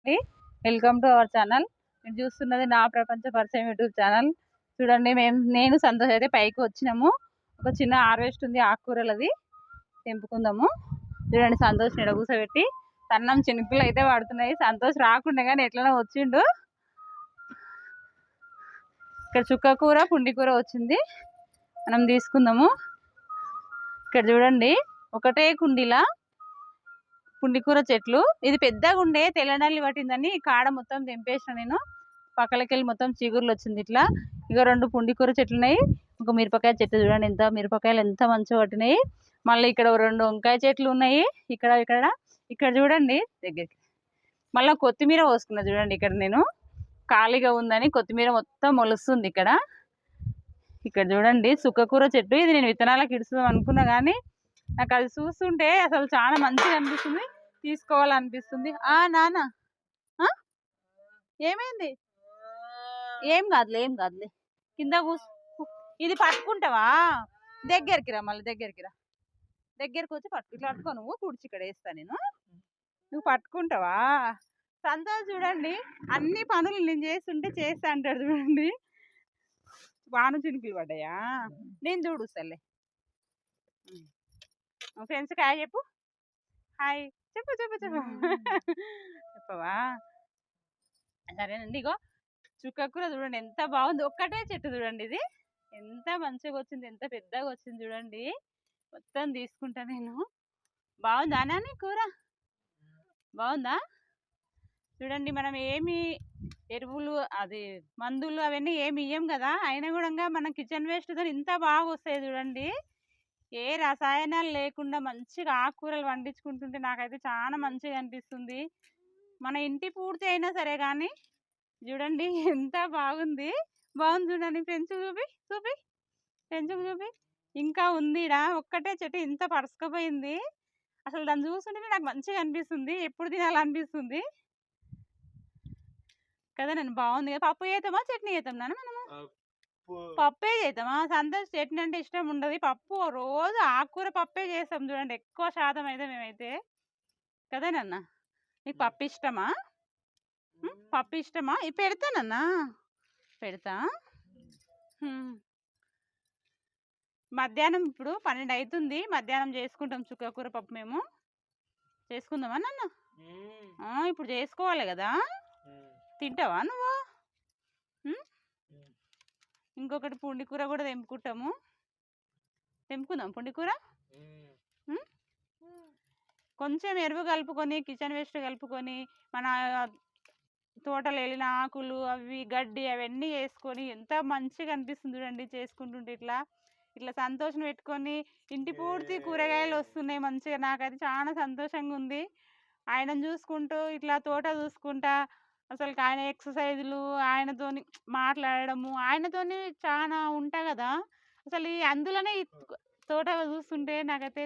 అండి. Welcome to our channel. మీరు చూస్తున్నది నా ప్రపంచ పరిచయం యూట్యూబ్ ఛానల్. చూడండి మేము నేను సంతోష్ అయితే పైకి వచ్చినాము. ఒక చిన్న హార్వెస్ట్ ఉంది ఆకుకూరలది. తెంపుకుందాము. చూడండి సంతోష్ నిడ కూర్చోబెట్టి సన్నం చినుకులు అయితే పడుతున్నాయి. సంతోష్ రాకుండా కానీ ఎట్లనో వచ్చిండు. ఇక్కడ చుక్క కూర పుండి కూర వచ్చింది. మనం తీసుకుందాము. ఇక్కడ చూడండి ఒకటే కుండీలా పుండికూర చెట్లు. ఇది పెద్దగా ఉండే తెల్లనల్లి పట్టిందని కాడ మొత్తం తెంపేసిన నేను. పక్కలకెళ్ళి మొత్తం చిగురులు వచ్చింది ఇట్లా. ఇక రెండు పుండికూర చెట్లు ఉన్నాయి ఒక మిరపకాయ చెట్టు చూడండి ఎంత మిరపకాయలు ఎంత మంచిగా పట్టినాయి. మళ్ళీ ఇక్కడ రెండు వంకాయ చెట్లు ఉన్నాయి. ఇక్కడ ఇక్కడ ఇక్కడ చూడండి దగ్గరికి. మళ్ళీ కొత్తిమీర పోసుకున్నా చూడండి ఇక్కడ నేను. ఖాళీగా ఉందని కొత్తిమీర మొత్తం మొలుస్తుంది ఇక్కడ. ఇక్కడ చూడండి సుక్కకూర చెట్టు. ఇది నేను విత్తనాలకు ఇడుస్తాం అనుకున్నా కానీ నాకు అది చూస్తుంటే అసలు చాలా మంచిగా అనిపిస్తుంది. తీసుకోవాలనిపిస్తుంది. ఆ నాన్న. ఏమైంది? ఏం కాదులే ఏం కాదులే. కింద కూసు ఇది పట్టుకుంటావా? దగ్గరికి రా మళ్ళీ దగ్గరికి రా. దగ్గరికి వచ్చి పట్టుకు ఇట్లా పట్టుకో నువ్వు కుడిచి ఇక్కడ వేస్తా నేను. నువ్వు పట్టుకుంటావా? సంతోష చూడండి అన్ని పనులు నేను చేస్తుంటే చేస్తా అంటాడు చూడండి. వాన చినుకులు పడ్డాయా? నేను చూడు సర్లే. ఫ్రెండ్స్కి హాయ్ చెప్పు. హాయ్. చెప్పు చెప్పు చెప్పు. చెప్పవా? సరేనండి. ఇగో చుక్కకూర చూడండి. ఎంత బాగుంది. ఒక్కటే చెట్టు చూడండి ఇది. ఎంత మంచిగా వచ్చింది. ఎంత పెద్దగా వచ్చింది చూడండి. మొత్తం తీసుకుంటా నేను. బాగుందా నాని కూర? బాగుందా? చూడండి మనం ఏమి ఎరువులు అది మందులు అవన్నీ ఏమి ఇయ్యం కదా. అయినా కూడా మన కిచెన్ వేస్ట్తో ఇంత బాగా వస్తాయి చూడండి. ఏ రసాయనాలు లేకుండా మంచిగా ఆకుకూరలు పండించుకుంటుంటే నాకైతే చాలా మంచిగా అనిపిస్తుంది. మన ఇంటి పూర్తి అయినా సరే కానీ చూడండి ఎంత బాగుంది. బాగుంది చూడండి పెంచు చూపి చూపి పెంచుకు చూపి. ఇంకా ఉందిడా ఒక్కటే చెట్టు ఇంత పరుసుకుపోయింది. అసలు దాన్ని చూస్తుంటే నాకు మంచిగా అనిపిస్తుంది. ఎప్పుడు తినాలనిపిస్తుంది. కదా నేను బాగుంది కదా. పప్పు చేతామా చట్నీ చేతాం నాన్న మనము పప్పే. చేద్దామా సంతోష్ చట్నీ అంటే ఇష్టం ఉండదు. పప్పు రోజు ఆకుకూర పప్పే చేస్తాం చూడండి. ఎక్కువ శాతం అయితే మేమైతే. కదేనన్న నీకు పప్పు ఇష్టమా? పప్పు ఇష్టమా? ఇది పెడతానన్నా పెడతా. మధ్యాహ్నం ఇప్పుడు పన్నెండు అవుతుంది మధ్యాహ్నం చేసుకుంటాం చుక్కకూర పప్పు మేము. చేసుకుందామా నాన్న? ఇప్పుడు చేసుకోవాలి కదా? తింటావా నువ్వు? ఇంకొకటి పుండి కూర కూడా తెంపుకుంటాము. తెంపుకుందాం. పుండి కూర? ఉం? కొంచెం ఎరువు కలుపుకొని కిచెన్ వేస్ట్ కలుపుకొని మన తోటలో వెళ్ళిన ఆకులు అవి గడ్డి అవన్నీ వేసుకొని ఎంత మంచిగా అనిపిస్తుంది చూడండి చేసుకుంటుంటే ఇట్లా. ఇట్లా సంతోషం పెట్టుకొని ఇంటి పూర్తి కూరగాయలు వస్తున్నాయి మంచిగా. నాకైతే చాలా సంతోషంగా ఉంది. ఆయనను చూసుకుంటూ ఇట్లా తోట చూసుకుంటా అసలు ఆయన ఎక్సర్సైజులు ఆయనతోని మాట్లాడడము ఆయనతోని చాలా ఉంటా కదా అసలు ఈ అందులోనే తోట చూస్తుంటే నాకైతే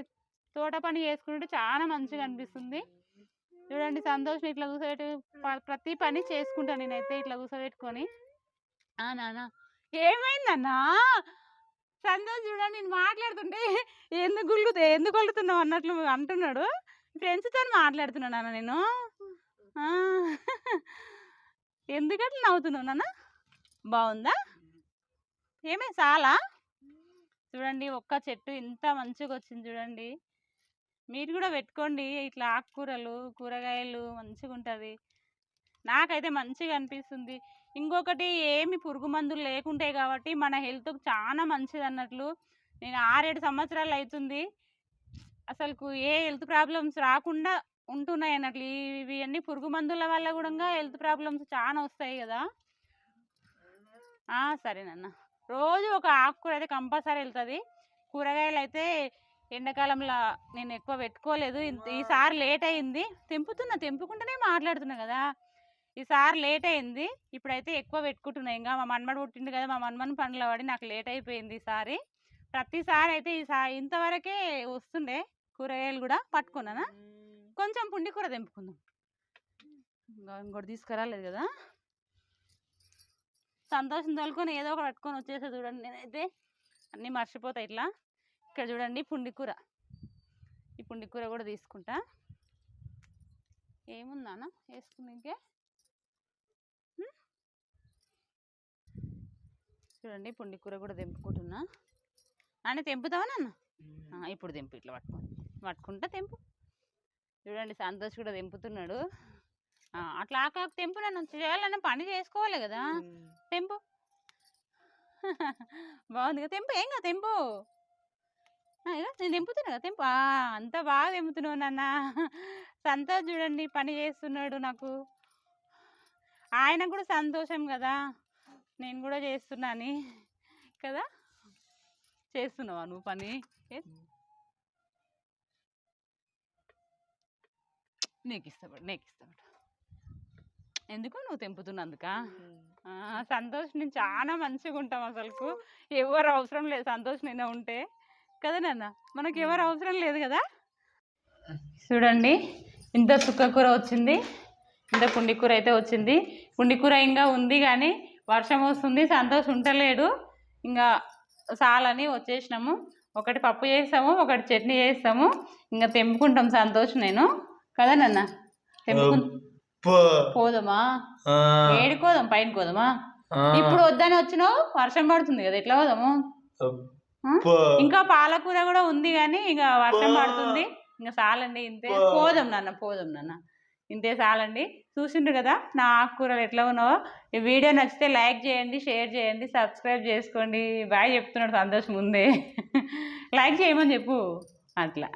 తోట పని చేసుకుంటే చాలా మంచిగా అనిపిస్తుంది. చూడండి సంతోషం ఇట్లా కూర్చోబెట్టి ప్రతి పని చేసుకుంటా నేనైతే ఇట్లా కూర్చోబెట్టుకొని ఆ నాన్న ఏమైందన్నా? సంతోష్ చూడండి నేను మాట్లాడుతుంటే ఎందుకు గుల్లుతా ఎందుకు కొలుతున్నావు అన్నట్లు అంటున్నాడు. ఫ్రెండ్స్తో మాట్లాడుతున్నాను నాన్న నేను. ఎందుకట్లా నవ్వుతున్నావు నాన్న? బాగుందా? ఏమే చాలా చూడండి ఒక్క చెట్టు ఇంత మంచిగా వచ్చింది చూడండి. మీరు కూడా పెట్టుకోండి ఇట్లా ఆకుకూరలు కూరగాయలు మంచిగా ఉంటుంది నాకైతే మంచిగా అనిపిస్తుంది ఇంకొకటి ఏమి పురుగు మందులు లేకుంటాయి కాబట్టి మన హెల్త్కి చాలా మంచిది అన్నట్లు నేను ఆరేడు సంవత్సరాలు అవుతుంది అసలు ఏ హెల్త్ ప్రాబ్లమ్స్ రాకుండా ఉంటున్నాయి అన్నట్లు. ఇవి అన్ని పురుగు మందుల వల్ల కూడా హెల్త్ ప్రాబ్లమ్స్ చాలా వస్తాయి కదా. సరేనన్న రోజు ఒక ఆకుకూర అయితే కంపల్సరీ వెళ్తుంది. కూరగాయలు అయితే ఎండాకాలంలో నేను ఎక్కువ పెట్టుకోలేదు. ఇంత- ఈసారి లేట్ అయింది. తెంపుతున్నా తెంపుకుంటేనే మాట్లాడుతున్నా కదా. ఈసారి లేట్ అయింది. ఇప్పుడైతే ఎక్కువ పెట్టుకుంటున్నా. ఇంకా మా మన్మడు పుట్టింది కదా. మా మన్మన్ పనులు పడి నాకు లేట్ అయిపోయింది ఈసారి ప్రతిసారి అయితే ఈసారి ఇంతవరకే వస్తుండే కూరగాయలు కూడా పట్టుకున్నానా? కొంచెం పుండి కూర తెంపుకుందాం. ఇంకా ఇంకోటి తీసుకురాలేదు కదా. సంతోషం తోలుకొని ఏదో ఒకటి పట్టుకొని వచ్చేసా చూడండి నేనైతే. అన్నీ మర్చిపోతా ఇట్లా. ఇక్కడ చూడండి పుండి కూర. ఈ పుండి కూర కూడా తీసుకుంటా. ఏముందానా వేసుకునికే చూడండి పుండి కూర కూడా తెంపుకుంటున్నా. నాన్న తెంపుతావా నాన్న? ఇప్పుడు తెంపు ఇట్లా పట్టుకో. పట్టుకుంటా తెంపు. చూడండి సంతోష్ కూడా తెంపుతున్నాడు. అట్లా ఆకాకు తెంపు నన్ను చేయాలన్న పని చేసుకోవాలి కదా. తెంపు. బాగుంది కదా. తెంపు. ఏం కదా తెంపు. నేను తెంపుతున్నా కదా. తెంపు. అంత బాగా తెంపుతున్నావు నాన్న. సంతోష్ చూడండి పని చేస్తున్నాడు నాకు. ఆయనకు కూడా సంతోషం కదా. నేను కూడా చేస్తున్నాని. కదా? చేస్తున్నావా నువ్వు పని? నీకు ఇస్తాడు నీకు ఇస్తాడు ఎందుకు నువ్వు తెంపుతున్నందుక? సంతోష్ నేను చాలా మంచిగా ఉంటాం అసలుకు. ఎవరు అవసరం లేదు సంతోష్ నేను ఉంటే. కదా నాన్న? మనకి ఎవరు అవసరం లేదు కదా? చూడండి ఇంత చుక్క కూర వచ్చింది. ఇంత పుండి కూర అయితే వచ్చింది. పుండి కూర ఇంకా ఉంది కానీ వర్షం వస్తుంది సంతోష్ ఉంటలేడు. ఇంకా చాలని వచ్చేసినాము. ఒకటి పప్పు చేస్తాము ఒకటి చట్నీ చేస్తాము. ఇంకా తెంపుకుంటాం సంతోష్ నేను. కదా నాన్న? పోదామా? ఏడుకోదాం పైన కోదామా ఇప్పుడు వద్దని వచ్చినావు వర్షం పడుతుంది కదా ఎట్లా పోదాము? ఇంకా పాలకూర కూడా ఉంది కానీ ఇక వర్షం పడుతుంది. ఇంకా చాలండి ఇంతే. పోదాం నాన్న పోదాం నాన్న. ఇంతే చాలండి. చూసిండ్రు కదా నా ఆకుకూరలు ఎట్లా ఉన్నావో? ఈ వీడియో నచ్చితే లైక్ చేయండి షేర్ చేయండి సబ్స్క్రైబ్ చేసుకోండి. బాయ్ చెప్తున్నాడు సంతోషం ముందే. లైక్ చేయమని చెప్పు. అట్లా.